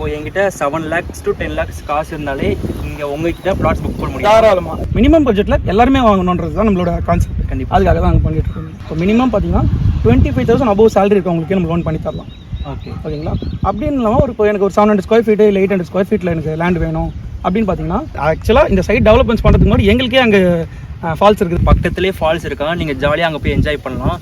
இப்போ என்கிட்ட seven lakhs to ten lakhs காசு இருந்தாலே இங்கே உங்ககிட்ட பிளாட்ஸ் புக் பண்ண முடியும். தாராளமா. மினிமம் பட்ஜெட்டில் எல்லாருமே வாங்கணுன்றது தான் நம்மளோட கான்செப்ட் கண்டிப்பா. அதுக்காக தான் நாங்கள் பண்ணிட்டு இருக்கோம். இப்போ மினிமம் பார்த்தீங்கன்னா twenty five thousand above salary இருக்கவங்களுக்கே நம்ம லோன் பண்ணி தரலாம். ஓகே ஓகேங்களா? அப்படின்னு இல்லாமல் ஒரு இப்போ எனக்கு ஒரு செவன் ஹண்ட்ரட் ஸ்கொயர் ஃபீட்டு இல்லை எயிட் ஹண்ட்ரட் ஸ்கொயர் ஃபீட்டில் எனக்கு லேண்ட் வேணும். அப்படின்னு பார்த்தீங்கன்னா ஆக்சுவலாக இந்த சைட் டெவலப்மெண்ட்ஸ் பண்ணுறதுக்கு முன்னாடி எங்களுக்கே அங்கே ஃபால்ஸ் இருக்குது. பக்கத்துலேயே ஃபால்ஸ் இருக்கா நீங்கள் ஜாலியாக அங்கே போய் என்ஜாய் பண்ணலாம்.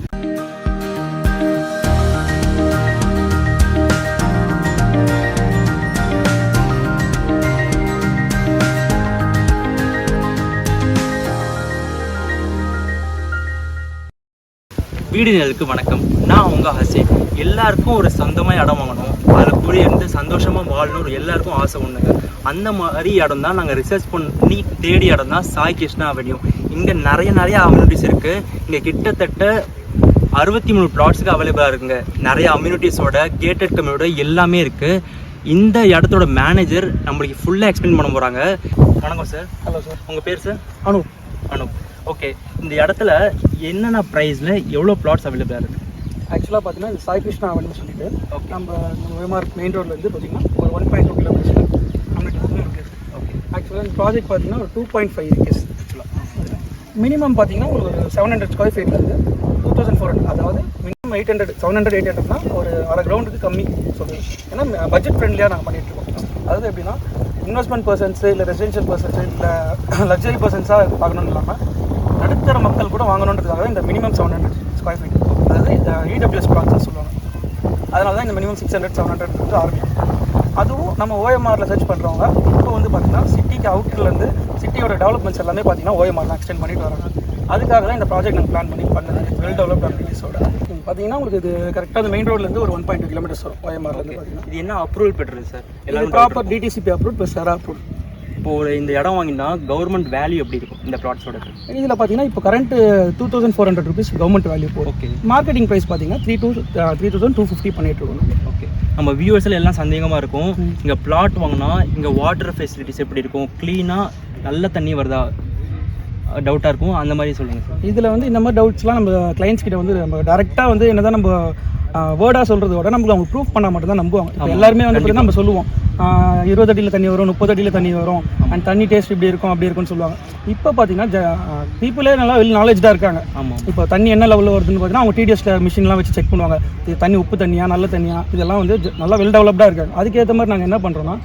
வீடு நிழலுக்கு வணக்கம். நான் உங்கள் ஹசீன். எல்லாருக்கும் ஒரு சொந்தமாக இடம் வாங்கணும். அதில் குடியிருந்து சந்தோஷமாக வாழணும் ஒரு எல்லாருக்கும் ஆசை ஒன்றுங்க அந்த மாதிரி இடம் தான் நாங்கள் ரிசர்ச் பண்ணி தேடி இடம் தான் சாய் கிருஷ்ணா அவென்யூ இங்கே நிறைய நிறைய அம்யூனிட்டிஸ் இருக்குது இங்கே கிட்டத்தட்ட அறுபத்தி மூணு பிளாட்ஸுக்கு அவைலபிளாக இருக்குங்க. நிறைய அம்யூனிட்டிஸோட கேட்டட் கம்யூனிட்டியோட எல்லாமே இருக்குது இந்த இடத்தோட மேனேஜர் நம்மளுக்கு ஃபுல்லாக எக்ஸ்பிளைன் பண்ண போகிறாங்க வணக்கம் சார் ஹலோ சார் உங்கள் பேர் சார் அனு. அனுப் ஓகே இந்த இடத்துல என்னென்ன ப்ரைஸில் எவ்வளோ பிளாட்ஸ் அவைலபிளாக இருக்குது ஆக்சுவலாக பார்த்தீங்கன்னா இந்த சாய் கிருஷ்ணா அவன் சொல்லிட்டு. நம்ம விமார் மெயின் ரோட்லேருந்து பார்த்தீங்கன்னா ஒரு ஒன் பாயிண்ட் டூ கிலோமீட்டர்ஸ் நம்மளுக்கு இருக்குது ஓகே ஆக்சுவலாக இந்த ப்ராஜெக்ட் பார்த்தீங்கன்னா ஒரு டூ பாயிண்ட் ஃபைவ் இருக்கேஸ் மினிமம் பார்த்தீங்கன்னா ஒரு செவன் ஹண்ட்ரட் ஸ்கொயர் ஃபீட்லேருந்து டூ தௌசண்ட் ஃபோர் ஹண்ட்ரட் அதாவது minimum eight hundred seven hundred eight ஹண்ட்ரட்னா ஒரு அரை கிரவுண்டுக்கு கம்மி. சொல்லுவேன் ஏன்னா பட்ஜெட் ஃப்ரெண்ட்லியாக நாங்கள் பண்ணிட்டு இருக்கோம். அதாவது எப்படின்னா இன்வெஸ்ட்மெண்ட் பர்சன்ஸு இல்லை ரெசிடென்ஷியல் பர்சன்ஸு இல்லை லக்ஸரி பர்சன்ஸாக பார்க்கணும்னு இல்லாமல் நடுத்தர மக்கள் கூட வாங்கணுன்றதுக்காக இந்த minimum seven hundred square feet அதாவது இந்த E இடபிள்யூஎஸ் ப்ளாட்ஸ் சொல்லுவாங்க. அதனால தான் இந்த minimum six hundred seven hundred வந்து ஆரம்பிக்கும். அதுவும் நம்ம ஓஎம்ஆரில் சர்ச் பண்ணுறவங்க இப்போ வந்து பார்த்தீங்கன்னா சிட்டிக்கு அவுட்டர்லேருந்து சிட்டியோட டெவலப்மெண்ட்ஸ் எல்லாமே பார்த்தீங்கன்னா ஓஎம்ஆர் தான் எக்ஸ்டெண்ட் பண்ணிட்டு வராங்க. அதுக்காக தான் இந்த ப்ராஜெக்ட் நாங்கள் பிளான் பண்ணி பண்ணது. வெல் டெவலப்ட் அம்யூனிட்டிஸோட பார்த்தீங்கன்னா உங்களுக்கு இது கரெக்டாக அந்த மெயின் ரோட்லேருந்து ஒரு ஒன் பாயிண்ட் டூ கிலோமீட்டர்ஸ் வரும். ஓஎம்ஆர்லேருந்து பார்த்தீங்கன்னா இது என்ன அப்ரூவல் பெற்றது சார் இது எல்லாரும் proper DTCP approve plus RERA approve இப்போ ஒரு இந்த இடம் வாங்கினா கவர்மெண்ட் வேல்யூ எப்படி இருக்கும் இந்த பிளாட்ஸோட இதில் பார்த்தீங்கன்னா இப்போ current two thousand four hundred rupees government value போகும் ஓகே மார்க்கெட்டிங் ப்ரைஸ் பார்த்தீங்கன்னா three two three thousand two fifty பண்ணிட்டு இருக்கோம். ஓகே நம்ம வியூவர்ஸில் எல்லாம் சந்தேகமாக இருக்கும். இங்கே பிளாட் வாங்கினா இங்கே வாட்டர் ஃபெசிலிட்டிஸ் எப்படி இருக்கும்? க்ளீனாக நல்ல தண்ணி வருதா? டவுட்டாக இருக்கும். அந்த மாதிரி சொல்லுங்கள் சார் இதில் வந்து இந்த மாதிரி டவுட்ஸ்லாம் நம்ம கிளைண்ட்ஸ் கிட்ட வந்து நம்ம டேரெக்டாக வந்து என்னதான் நம்ம வேர்டாக சொல்கிறத விட நமக்கு அவங்க ப்ரூஃப் பண்ணால் மட்டும் தான் நம்புவாங்க எல்லாருமே வந்து நம்ம சொல்லுவோம். இருபது அடியில் தண்ணி வரும் முப்பது அடியில் தண்ணி வரும். அண்ட் தண்ணி டேஸ்ட் இப்படி இருக்கும் அப்படி இருக்கும்னு சொல்லுவாங்க. இப்போ பார்த்தீங்கன்னா பீப்புளே நல்லா வெல் நாலேஜாக இருக்காங்க. ஆமாம் இப்போ தண்ணி என்ன லெவலில் வருதுன்னு பார்த்தீங்கன்னா அவங்க டிடிஎஸ் மிஷின்லாம் வச்சு செக் பண்ணுவாங்க. இது தண்ணி உப்பு தண்ணியா நல்ல தண்ணியா? இதெல்லாம் வந்து நல்லா வெல் டெவலப்டாக இருக்காங்க. அதுக்கேற்ற மாதிரி நாங்கள் என்ன பண்ணுறோம்னா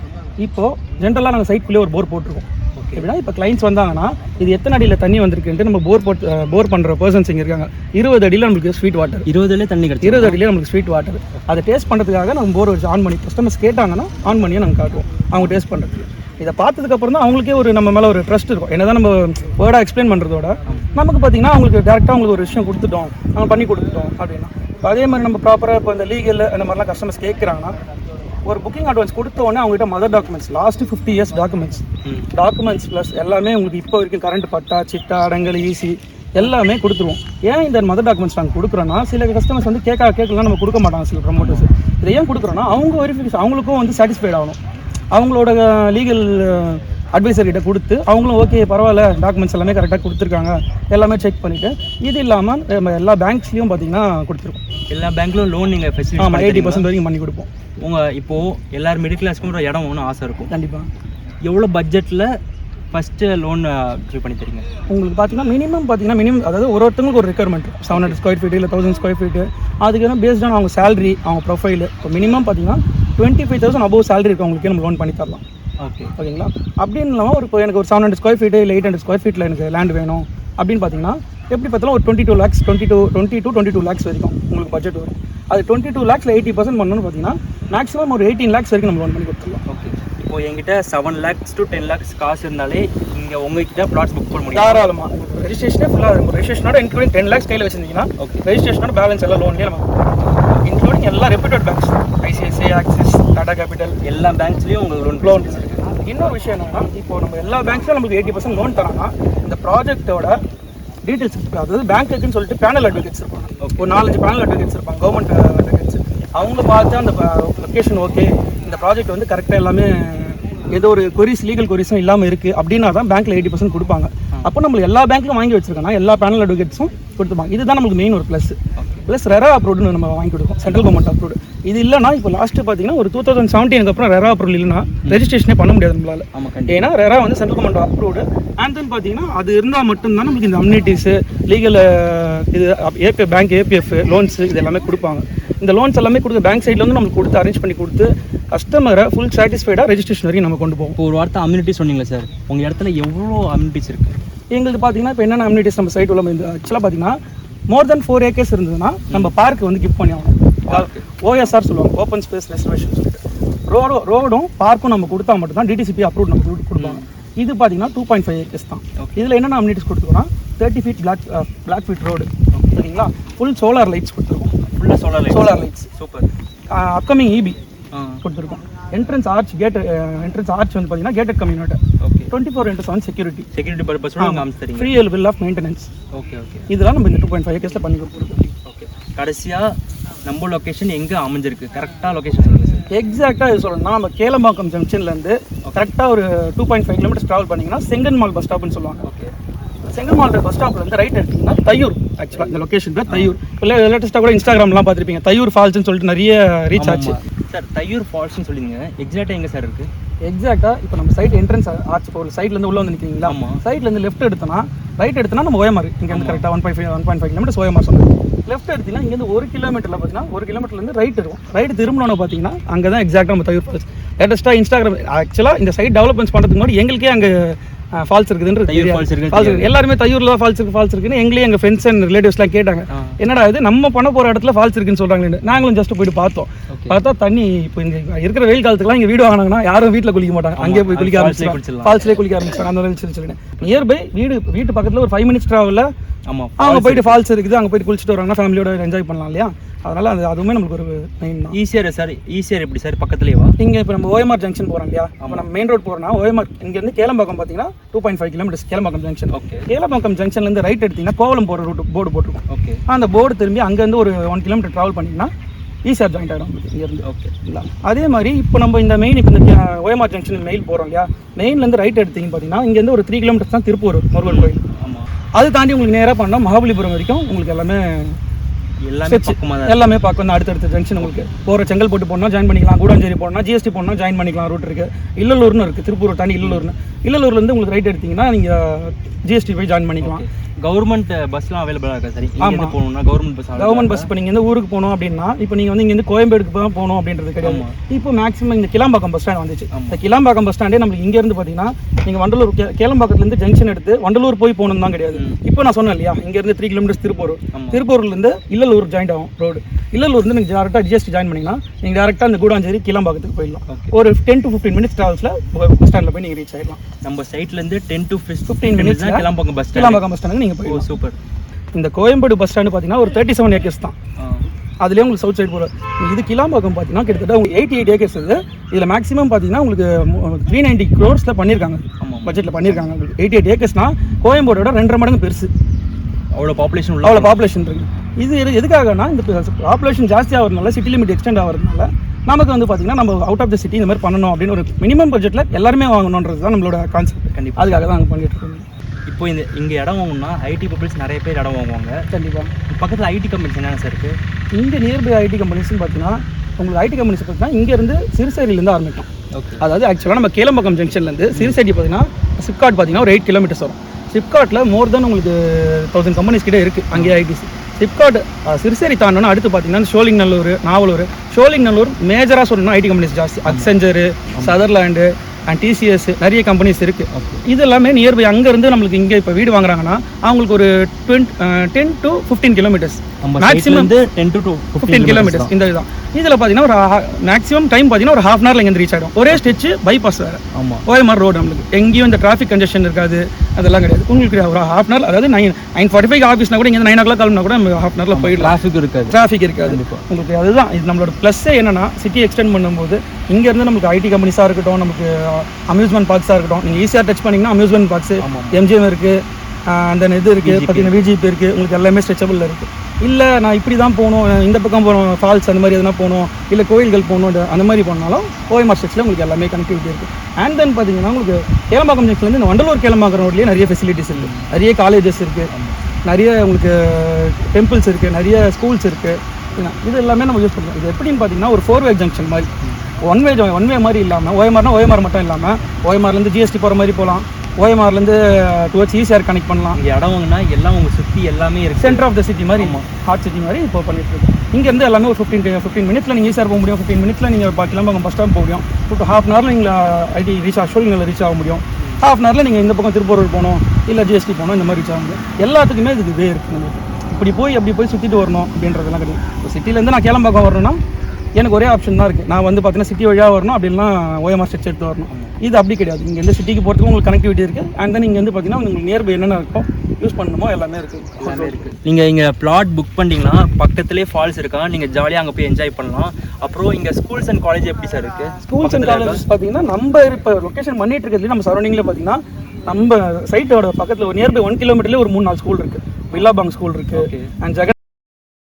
இப்போது ஜென்ரலாக நாங்கள் சைட்குள்ளேயே ஒரு போர் போட்டிருக்கோம். எப்படின்னா இப்போ கிளைண்ட்ஸ் வந்தாங்கன்னா இது எத்தனை அடியில் தண்ணி வந்திருக்குன்ட்டு நம்ம போர் போட்டு போர் பண்ணுற பர்சன்ஸ் இங்கே இருக்காங்க. இருபது அடியில் நம்மளுக்கு ஸ்வீட் வாட்டர் இருபதுலேயே தண்ணி கிடச்சி இருபது அடியிலே நம்மளுக்கு ஸ்வீட் வாட்டர் அதை டேஸ்ட் பண்ணுறதுக்காக நம்ம போர் வச்சு ஆன் பண்ணி கஸ்டமர்ஸ் கேட்டாங்கன்னா ஆன் பண்ணியே நாங்கள் காட்டுவோம். அவங்க டேஸ்ட் பண்ணுறதுக்கு இதை பார்த்ததுக்கு அப்புறம் தான் அவங்களுக்கே ஒரு நம்ம மேலே ஒரு ட்ரஸ்ட் இருக்கும். என்னதான் நம்ம வேர்டாக எக்ஸ்பிளைன் பண்ணுறதோட நமக்கு பார்த்தீங்கன்னா அவங்களுக்கு டேரெக்டாக அவங்களுக்கு ஒரு விஷயம் கொடுத்துட்டோம். நம்ம பண்ணி கொடுத்துட்டோம் அப்படின்னா. இப்போ அதே மாதிரி நம்ம ப்ராப்பராக இப்போ இந்த லீகல் அந்த மாதிரிலாம் கஸ்டமர்ஸ் கேட்குறாங்கன்னா ஒரு புக்கிங் அட்வான்ஸ் கொடுத்த உடனே அவங்ககிட்ட mother documents last fifty years documents documents plus எல்லாமே உங்களுக்கு இப்போ வரைக்கும் கரண்ட் பட்டா சிட்டா அடங்கல் ஈசி எல்லாமே கொடுத்துருவோம். ஏன் இந்த மதர் டாக்குமெண்ட்ஸ் நாங்கள் கொடுக்குறோன்னா சில கஸ்டமர்ஸ் வந்து கேட்க கேட்கலாம் நம்ம கொடுக்க மாட்டாங்க சில ப்ரமோட்டர்ஸ் இதை ஏன் கொடுக்குறோன்னா அவங்க வெரிஃபிகேஷன் அவங்களுக்கும் வந்து சாட்டிஸ்ஃபைட் ஆகணும். அவங்களோட லீகல் அட்வைசர் கிட்ட கொடுத்து அவங்களும் ஓகே பரவாயில்ல டாக்குமெண்ட்ஸ் எல்லாமே கரெக்டாக கொடுத்துருக்காங்க. எல்லாமே செக் பண்ணிவிட்டு இது இல்லாமல் நம்ம எல்லா பேங்க்ஸ்லேயும் பார்த்தீங்கன்னா கொடுத்துருக்கோம். எல்லா பேங்க்லையும் லோன் நீங்கள் ஆமாம் ஃபெசிலிட்டி எயிட்டி பர்சன்ட் வரைக்கும் பண்ணி கொடுப்போம். உங்கள் இப்போது எல்லாரும் மிடில் கிளாஸ்க்கும் ஒரு இடம் வாங்கணும் ஆசை இருக்கும். கண்டிப்பாக எவ்வளோ பட்ஜெட்டில் ஃபஸ்ட்டு லோன் அச்சீவ் பண்ணி தரீங்க? உங்களுக்கு பார்த்தீங்கன்னா மினிமம் பார்த்தீங்கன்னா மினிமம் அதாவது ஒரு ஒருத்தங்களுக்கு ஒரு requirement seven hundred square feet இல்லை தௌசண்ட் ஸ்கொயர் ஃபீட் அதுக்கு பேஸ்ட் ஆன் அவங்க சேலரி அவங்க ப்ரொஃபைல் இப்போ மினிமம் பார்த்தீங்கன்னா twenty five thousand above salary இருக்கவங்களுக்கு நம்ம லோன் பண்ணி தரலாம். ஓகே ஓகேங்களா? அப்படின்னு இல்லாமல் ஒரு இப்போ எனக்கு ஒரு செவன் ஹண்ட்ரட் ஸ்கொயர் ஃபீட் இல்லை எயிட் ஹண்ட்ரட் ஸ்கொயர் ஃபீட்டில் எனக்கு லேண்ட் வேணும். அப்படின்னு பார்த்தீங்கன்னா எப்படி பார்த்தாலும் ஒரு twenty two lakhs twenty two twenty two twenty two lakhs வரைக்கும் உங்களுக்கு பட்ஜெட் வரும். அது டுவெண்ட்டி டூ லேக்ஸில் எயிட்டி பர்சன்ட் பண்ணணும்னு பார்த்தீங்கன்னா மேக்ஸிமம் ஒரு எயிட்டீன் லேக்ஸ் வரைக்கும் நம்ம லோன் பண்ணி கொடுத்துடலாம். ஓகே இப்போ என்கிட்ட seven lakhs to ten lakhs காசு இருந்தாலே இங்கே உங்ககிட்ட பிளாட்ஸ் புக் பண்ண முடியும். தாராளமாக ரெஜிஸ்ட்ரேஷனே ஃபுல்லாக இருக்கும். ரெஜிஸ்ட்ரேஷனோட இன்க்ளூடிங் டென் லேக்ஸ் கையில் வச்சிருந்தீங்கன்னா Okay. ரெஜிஸ்ட்ரேஷனோட பேலன்ஸ் எல்லாம் லோன்லேயே நம்ம எல்லா பேங்க்ஸ்லேயும் உங்களுக்கு லோன் லோன் இன்னொரு விஷயம் என்னன்னா இப்போ நம்ம எல்லா பேங்க்ஸ்லையும் நமக்கு எயிட்டி பர்சன்ட் லோன் தராங்கன்னா இந்த ப்ராஜெக்ட்டோட டீட்டெயில்ஸ் அதாவது பேங்க்குன்னு சொல்லிட்டு பேனல் அட்வொகேட்ஸ் இருப்பாங்க. ஒரு நாலஞ்சு பேனல் அட்வொகேட்ஸ் இருப்பாங்க கவர்மெண்ட் அட்வொகேட்ஸ் அவங்க பார்த்து அந்த லொக்கேஷன் ஓகே இந்த ப்ராஜெக்ட் வந்து கரெக்டாக எல்லாமே ஏதோ ஒரு கொரிஸ் லீகல் கொரிஸும் இல்லாமல் இருக்குது அப்படின்னா தான் பேங்க்கில் எயிட்டி பர்சன்ட் கொடுப்பாங்க. அப்போ நம்ம எல்லா பேங்க்லையும் வாங்கி வச்சிருக்கோம்னா எல்லா பேனல் அட்வொகேட்ஸும் கொடுத்துப்பாங்க. இதுதான் நமக்கு மெயின் ஒரு ப்ளஸ் ப்ளஸ் ரெரா அப்ரூவ்டு நம்ம வாங்கி கொடுக்கும். சென்ட்ரல் கவர்மெண்ட் அப்ரூவ்டு இது இல்லைனா இப்போ லாஸ்ட்டு பார்த்தீங்கன்னா ஒரு டூ தௌசண்ட் செவன்டீனுக்கு அப்புறம் ரெரா அப்ரூவல் இல்லைனா ரெஜிஸ்ட்ரேஷனே பண்ண முடியாது நம்மளால. ஏன்னா ரெரா வந்து central government approved and then பார்த்தீங்கன்னா அது இருந்தால் மட்டும்தான் நமக்கு இந்த அம்யூனிட்டிஸு லீகல் இது ஏபி பேங்க் ஏபிஎஃப் லோன்ஸ் இது எல்லாமே கொடுப்பாங்க. இந்த லோன்ஸ் எல்லாமே கொடுத்து பேங்க் சைடில் வந்து நமக்கு கொடுத்து அரேஞ்ச் பண்ணி கொடுத்து கஸ்டமரை ஃபுல் சாட்டிஸ்ஃபைடாக ரெஜிஸ்ட்ரேஷன் வரைக்கும் நம்ம கொண்டு போவோம். ஒரு வார்த்தை அம்யூனிட்டி சொன்னீங்களா சார் உங்க இடத்துல எவ்வளோ அம்யூனிட்டிஸ் இருக்கு? எங்களுக்கு பார்த்தீங்கன்னா இப்போ என்னென்ன அம்யூனிட்டிஸ் நம்ம சைட் உள்ள ஆக்சுவலாக பார்த்தீங்கன்னா மோர் தென் ஃபோர் ஏக்கர்ஸ் இருந்ததுன்னா நம்ம பார்க் வந்து கிஃப்ட் பண்ணி ஆகணும். ஓஎஸ்ஆர் சொல்லுவாங்க ஓப்பன் ஸ்பேஸ் ரெசர்வேஷன் சொல்லிட்டு. ரோடும் ரோடும் பார்க்கும் நம்ம கொடுத்தா மட்டும்தான் டிடிசிபி அப்ரூவ் நம்ம கொடு- கொடுப்பாங்க. இது பார்த்தீங்கன்னா டூ பாயிண்ட் ஃபைவ் ஏக்கர்ஸ் தான். இதில் என்னென்ன amenities கொடுத்துருக்கோம்னா thirty feet black black feet road சரிங்களா? ஃபுல் சோலார் லைட்ஸ் கொடுத்துருக்கோம். ஃபுல்லாக solar solar lights super upcoming EB கொடுத்துருக்கோம். Entrance arch gate entrance arch வந்து பார்த்தீங்கன்னா gated community okay twenty four into seven security security அமைச்சு தரீங்க free bill of maintenance okay okay இதெல்லாம் நம்ம இந்த டூ பாயிண்ட் ஃபைவ் ஏக்கர்ஸில் பண்ணி கொடுத்துருக்கோம் ஓகே கடைசியாக நம்ம லொக்கேஷன் எங்கே அமைஞ்சிருக்கு? கரெக்டாக லொக்கேஷன் சொல்லுங்கள் சார் எக்ஸாக்டாக இது சொல்லணும்னா நம்ம கேலம்பாக்கம் ஜங்ஷன்லேருந்து கரெக்டாக ஒரு two point five kilometres travel பண்ணிங்கன்னா செங்கன் மால் பஸ் ஸ்டாப்னு சொல்லுவாங்க. ஓகே செங்கன் மால் பஸ் ஸ்டாப்லேருந்து ரைட் எடுத்தீங்கன்னா தையூர் ஆக்சுவலாக இந்த லொக்கேஷன் பேர் தையூர் இல்லை லேட்டஸ்ட்டாக கூட இன்ஸ்டாகிராம்லாம் பார்த்துருப்பீங்க. தையூர் ஃபால்ஸ்னு சொல்லிட்டு நிறைய ரீச் ஆச்சு. சார் தையூர் ஃபால்ஸ்னு சொல்லிங்க எக்ஸாக்டாக எங்கே சார் இருக்குது எக்ஸாக்டாக இப்போ நம்ம சைட் என்ட்ரன்ஸ் ஆர்ச் இப்போ சைட்லேருந்து உள்ள வந்து நிற்கிறீங்களா ஆமா. சைட்லேருந்து லெஃப்ட் எடுத்தோன்னா ரைட் எடுத்தோன்னா நம்ம ஓயமார் இங்கேருந்து கரெக்டாக one point five one point five kilometres OMR சொன்னோம் லெஃப்ட் எடுத்தீங்கன்னா இங்கேருந்து ஒரு கிலோமீட்டரில் பார்த்தீங்கன்னா ஒரு கிலோமீட்டர்லேருந்து ரைட் இருக்கும். ரைட் திரும்பினோன்னு பார்த்தீங்கன்னா அங்கே தான் எக்ஸாக்டாக நம்ம தயிர் ஃபால்ஸ் லேட்டஸ்ட்டாக இன்ஸ்டாகிராம் ஆக்சுவலாக இந்த சைட் டெவலப்மெண்ட்ஸ் பண்ணுறதுக்கு முன்னாடி எங்களுக்கே அங்கே ஃபால்ஸ் தெரியாது. falls இருக்கு? ஃபால்ஸ் இருக்கு. எல்லாருமே தையூரில் ஃபால்ஸ் இருக்கு ஃபால்ஸ் இருக்குன்னு எங்களையும் எங்கள் ஃப்ரெண்ட்ஸ் அண்ட் ரிலேட்டிவ்ஸ்லாம் கேட்டாங்க. என்னடா இது? நம்ம பண்ண போகிற இடத்துல ஃபால்ஸ் இருக்குன்னு சொல்கிறாங்களே நாங்களும் ஜஸ்ட் போயிட்டு பார்த்தோம். பார்த்தா தண்ணி இப்போ இந்த இருக்கிற வெயில் காலத்துக்குலாம் இங்கே வீடு வாங்கினாங்கன்னா யாரும் வீட்டில் குளிக்க மாட்டாங்க. அங்கேயே போய் குளிக்க குளிச்சிடலாம். ஃபால்ஸ்லேயே குளிக்க ஆரம்பிச்சாங்க அந்த மாதிரி சொல்லி சொல்லிட்டேன் நியர்பை வீடு வீட்டு பக்கத்தில் ஒரு ஃபைவ் மினிட்ஸ் ட்ராவலில் ஆமாம் அவங்க போயிட்டு ஃபால்ஸ் இருக்குது அங்கே போயிட்டு குளிச்சுட்டு வராங்கன்னா ஃபேமிலியோட என்ஜாய் பண்ணலாம் இல்லையா? அதனால அது அதுவுமே நமக்கு ஒரு மெயின் தான். ஈஸியாக சார் ஈஸியாக எப்படி சார் பக்கத்துலேயேவா இங்கே இப்போ நம்ம ஓஎம்ஆர் ஜங்ஷன் போகிறோம் இல்லையா? இப்போ நம்ம மெயின் ரோட் போகிறோம்னா ஓஎம்ஆர் இங்கேருந்து கேளம்பாக்கம் பார்த்தீங்கன்னா two point five kilometres Kelambakkam junction okay Kelambakkam ஜங்ஷன்லேருந்து right எடுத்தீங்கன்னா கோவலம் போகிற ரூட் போர்டு போட்டிருக்கும். ஓகே அந்த போர்டு திரும்பி அங்கேருந்து ஒரு ஒன் கிலோமீட்டர் ட்ராவல் பண்ணிங்கன்னா ஈஸியாக ஜாயிண்ட் ஆகிடும் இங்கேருந்து. ஓகே இல்ல. அதே மாதிரி இப்போ நம்ம இந்த மெயின் இப்போ இந்த ஓஎம்ஆர் ஜங்ஷன் மெயில் போகிறோம் இல்லையா? மெயின்லேருந்து ரைட் எடுத்தீங்க பார்த்தீங்கன்னா இங்கேருந்து ஒரு த்ரீ கிலோமீட்டர்ஸ் தான் திருப்பூர் முருகன் கோயில். ஆமாம் அது தாண்டி உங்களுக்கு நேராக பண்ணால் மகாபலிபுரம் வரைக்கும் உங்களுக்கு எல்லாமே எல்லாமே. பக்கமாக தான் எல்லாமே பார்க்க வந்து அடுத்தடுத்த ஜங்ஷன் உங்களுக்கு போகிற செங்கல்பட்டு போனால் ஜாயின் பண்ணிக்கலாம். கூடாஞ்சேரி போனால் ஜிஎஸ்டி போனால் ஜாயின் பண்ணிக்கலாம். ரூட் இருக்குது இல்லலூர்னு இருக்குது திருப்பூர் தாண்டி இல்லலூர்னு. இல்லலூர்லேருந்து உங்களுக்கு ரைட் எடுத்தீங்கன்னா நீங்கள் ஜிஎஸ்டி போய் ஜாயின் பண்ணிக்கலாம். கவர்மெண்ட் பஸ்லாம் அவைலபிளாக இருக்கா சார்? இங்கேருந்து போகணும்னா கவர்மெண்ட் பஸ் கவர்மெண்ட் பஸ் இப்போ நீங்கள் இந்த ஊருக்கு போகணும் அப்படின்னா இப்போ நீங்கள் வந்து இங்கேருந்து கோயம்பேடுக்கு தான் போகணும் அப்படின்றது கிடையாது. இப்போ மேக்ஸிமம் இந்த கிளாம்பாக்கம் பஸ் ஸ்டாண்ட் வந்துச்சு. இந்த கிளாம்பாக்கம் பஸ் ஸ்டாண்டே நம்மளுக்கு இங்கேருந்து பார்த்தீங்கன்னா நீங்கள் வண்டலூர் கேளம்பாக்கத்துலேருந்து ஜங்ஷன் எடுத்து வண்டலூர் போய் போகணும் தான் கிடையாது. இப்போ நான் சொன்னேன் இல்லையா இங்கேருந்து த்ரீ கிலோமீட்டர்ஸ் திருப்பூர். திருப்பூர்லேருந்து இல்லலூர் ஜாயின் ஆகும் ரோடு இல்லலூர்லேருந்து நீங்கள் டேரெக்டாக ஜிஎஸ்டி ஜாயின் பண்ணிங்கன்னா நீங்கள் டேரெக்டாக அந்த கூடாஞ்சேரி கிளாம்பாக்கத்துக்கு போயிடலாம். ஒரு டென் டு ஃபிஃப்டீன் மினிட்ஸ் ட்ராவல்ஸில் பஸ் ஸ்டாண்டில் போய் நீங்கள் ரீச் ஆகிடலாம் நம்ம சைட்லேருந்து டென் டு ஃபிஃப்டீன் மினிட்ஸ் கிளம்பாங்க பஸ் கிளாம்பாக்கம் பஸ் ஸ்டாண்டுக்கு நீங்கள் ஓ போயிடலாம். சூப்பர். இந்த கோயம்பேடு பஸ் ஸ்டாண்டு பார்த்தீங்கன்னா ஒரு தேர்ட்டி செவன் ஏக்கர்ஸ் தான் அதுலேயே உங்களுக்கு சவுத் சைடு போகிற இது கிளாம்பாக்கம் பார்த்தீங்கன்னா கிட்டத்தட்ட உங்களுக்கு எயிட்டி எயிட் ஏக்கர்ஸ் இது. இதில் மேக்ஸிமம் பார்த்தீங்கன்னா உங்களுக்கு த்ரீ நைன்டி க்ரோர்ஸில் பண்ணியிருக்காங்க. பட்ஜெட்டில் பண்ணியிருக்காங்க உங்களுக்கு. எயிட்டி எயிட் ஏக்கர்ஸ்னா கோயம்போடோட ரெண்டரை மடங்கு பெருசு. அவ்வளோ பாப்புலேஷன் உள்ள அவ்வளோ பாப்புலேஷன் இருக்கு. இது எது- எதுக்காகனா இந்த பாப்புலேஷன் ஜாஸ்தி ஆகிறதுனால சிட்டி லிமிட் எக்ஸ்டெண்ட் ஆகிறதுனால நமக்கு வந்து பார்த்தீங்கன்னா நம்ம அவுட் ஆஃப் த சிட்டி இந்த மாதிரி பண்ணணும் அப்படின்னு ஒரு மினிமம் பட்ஜெட்டில் எல்லாருமே வாங்கணுன்றது தான் நம்மளோட கான்செப்ட் கண்டிப்பா. அதுக்காக தான் நாங்கள் பண்ணிட்டு இருக்கோம். இப்போ இந்த இங்கே இடம் வாங்கணும்னா ஐடி பீப்புள்ஸ் நிறைய பேர் இடம் வாங்குவாங்க. கண்டிப்பாக பக்கத்தில் ஐடி கம்பெனிஸ் என்னென்ன சார் இருக்குது இங்கே நியர்பை ஐடி கம்பெனிஸ்னு பார்த்தீங்கன்னா உங்களுக்கு ஐடி கம்பெனிஸ் பார்த்தீங்கன்னா இங்கேருந்து சிறுசேரியிலேருந்து ஆரம்பிக்கும். ஓகே அதாவது ஆக்சுவலாக நம்ம கேளம்பாக்கம் ஜங்ஷன்லேருந்து சிறுசேரி பார்த்தீங்கன்னா சிப்காட் பார்த்தீங்கன்னா ஒரு எயிட் கிலோமீட்டர்ஸ் வரும். சிப்காட்டில் மோர் தென் உங்களுக்கு தௌசண்ட் கம்பெனிஸ் கிட்டே இருக்குது அங்கேயே ஐடிசி சிப்காட் சிறுசேரி தாண்டோன்னா அடுத்து பார்த்தீங்கன்னா ஷோலிங் நல்லூர் நாவலூர் ஷோலிங் நல்லூர் மேஜராக சொல்லணும்னா ஐடி கம்பெனிஸ் ஜாஸ்தி. அக்செஞ்சரு சதர்லாண்டு அண்ட் டிசிஎஸ் நிறைய கம்பெனிஸ் இருக்குது இது எல்லாமே நியர்பை அங்கேருந்து நம்மளுக்கு இங்கே இப்போ வீடு வாங்குறாங்கன்னா அவங்களுக்கு ஒரு twenty ten to fifteen kilometres maximum வந்து ten to two fifteen kilometres இந்த இதுதான். இதில் பார்த்தீங்கன்னா ஒரு மேக்ஸிமம் டைம் பார்த்தீங்கன்னா ஒரு ஹாஃப் அன் ஹவரில் இங்கே ரீச் ஆகிடும் ஒரே ஸ்டெச் பைபாஸ் வேறு. ஆமாம் ஓஎம்ஆர் ரோடு நம்மளுக்கு. எங்கேயும் இந்த டிராஃபிக் கன்ஜெஷன் இருக்காது. அதெல்லாம் கிடையாது. உங்களுக்கு ஒரு ஹாஃப் அன் ஹவர் அதாவது நைன் நைன் ஃபார்ட்டி ஃபைவ் ஆஃபீஸ்னா கூட இங்கே நைன் ஓ கிளாக் கிளம்பினா கூட நம்ம ஹாஃப் அன் ஹவரில் போயிடலாம். டிராஃபிக் இருக்காது. டிராஃபிக் இருக்காது. உங்களுக்கு அதுதான். இது நம்மளோட ப்ளஸ்ஸே என்னன்னா சிட்டி எக்ஸ்டெண்ட் பண்ணும்போது இங்கேருந்து நமக்கு ஐடி கம்பெனிஸாக இருக்கட்டும் நமக்கு அம்யூஸ்மெண்ட் பார்க்ஸாக இருக்கட்டும் நீங்கள் ஈஸியாக டச் பண்ணிங்கன்னா அம்யூஸ்மெண்ட் பார்க்ஸ் எம்ஜிஎம் இருக்குது அந்த இது இருக்குது பார்த்தீங்கன்னா விஜிபி இருக்குது உங்களுக்கு எல்லாமே ஸ்ட்ரெச்சபிளில் இருக்குது இல்லை நான் இப்படி தான் போகணும் இந்த பக்கம் போகணும் ஃபால்ஸ் அந்த மாதிரி எதனா போகணும் இல்லை கோயில்கள் போகணும் அந்த மாதிரி போனாலும் ஓஎம்ஆர் ஸ்ட்ரெச்சில் உங்களுக்கு எல்லாமே கனெக்டிவிட்டி இருக்குது அண்ட் தென் பார்த்தீங்கன்னா உங்களுக்கு கேளம்பாக்கம் ஜங்ஷன்லேருந்து இந்த வண்டலூர் கேளம்பாக்கம் ரோட்லேயே நிறைய ஃபெசிலிட்டிஸ் இருக்குது நிறைய காலேஜஸ் இருக்குது நிறைய உங்களுக்கு டெம்பிள்ஸ் இருக்குது நிறைய ஸ்கூல்ஸ் இருக்குது இது எல்லாமே நம்ம யூஸ் பண்ணுறோம் இது எப்படின்னு பார்த்தீங்கன்னா ஒரு ஃபோர் வே ஜங்ஷன் மாதிரி. ஒன் வே ஒன் வே மாதிரி இல்லாமல் ஓஎம்ஆர்னா ஓஎம்ஆர் மட்டும் இல்லாமல் ஓஎம்ஆர்லேருந்து ஜிஎஸ்டி போகிற மாதிரி போகலாம் ஓஎம்ஆர்லேருந்து டுவர்ட்ஸ் ஈஸியாக கனெக்ட் பண்ணலாம். இங்கே இடம் வாங்கினா எல்லாம் உங்க சுற்றி எல்லாமே இருக்கு. சென்டர் ஆஃப் த சிட்டி மாதிரி ஹார்ட் சிட்டி மாதிரி இப்போ பண்ணிட்டு இருக்கோம். இங்கேருந்து எல்லாமே ஒரு ஃபிஃப்டீன் ஃபிஃப்டீன் மினிட்ஸில் நீங்கள் ஈஸியாக போக முடியும். ஃபிஃப்டீன் மினிட்ஸில் நீங்கள் கிளம்ப பஸ் ஸ்டாப் போக முடியும். இப்போ ஹாஃப் அன் ஹவரில் நீங்கள் ஐடி ரீச் ஆக நீங்கள் ரீச் ஆக முடியும். ஹாஃப் அன் ஹவரில் நீங்கள் இந்த பக்கம் திருப்பூர் போகணும் இல்லை ஜிஎஸ்டி போகணும் இந்த மாதிரி ரீச் ஆக முடியும். எல்லாத்துக்குமே இதுக்கு வே இருக்குது நம்மளுக்கு இப்படி போய் அப்படி போய் சுற்றிட்டு வரணும் அப்படின்றதெல்லாம் கிடையாது. இப்போ சிட்டிலேருந்து நான் கேளம்பாக்கம் வரணும்னா எனக்கு ஒரே ஆப்ஷன் தான் இருக்குது நான் வந்து பார்த்தீங்கன்னா சிட்டி வழியாக வரணும் அப்படின்னா ஓஎம்ஆர் ஸ்டெச் எடுத்து வரணும். இது அப்படி கிடையாது. இங்கே எந்த சிட்டிக்கு போகிறதுக்கு உங்களுக்கு கனெக்டிவிட்டி இருக்குது அண்ட் தென் இங்கே வந்து பார்த்தீங்கன்னா உங்களுக்கு நியர்பை என்னென்ன இருக்கும் யூஸ் பண்ணணுமோ எல்லாமே இருக்குது எல்லாமே இருக்கு. நீங்க இங்க பிளாட் புக் பண்ணிட்டீங்கன்னா பக்கத்துலேயே ஃபால்ஸ் இருக்கா? நீங்க ஜாலியா அங்க போய் என்ஜாய் பண்ணலாம். அப்புறம் இங்க ஸ்கூல்ஸ் அண்ட் காலேஜ் எப்படி சார் இருக்கு? ஸ்கூல்ஸ் அண்ட் காலேஜஸ் பார்த்தீங்கன்னா நம்ம இப்போ லொக்கேஷன் பண்ணிட்டு இருக்கிறதுல நம்ம சரௌண்டிங்கில் பார்த்தீங்கன்னா நம்ம சைட்டோட பக்கத்தில் ஒரு நியர்பை ஒன் கிலோமீட்டர்லேயே ஒரு மூணு நாலு ஸ்கூல் இருக்குது வில்லாபாங் ஸ்கூல் இருக்குது. அண்ட் ஜெகன்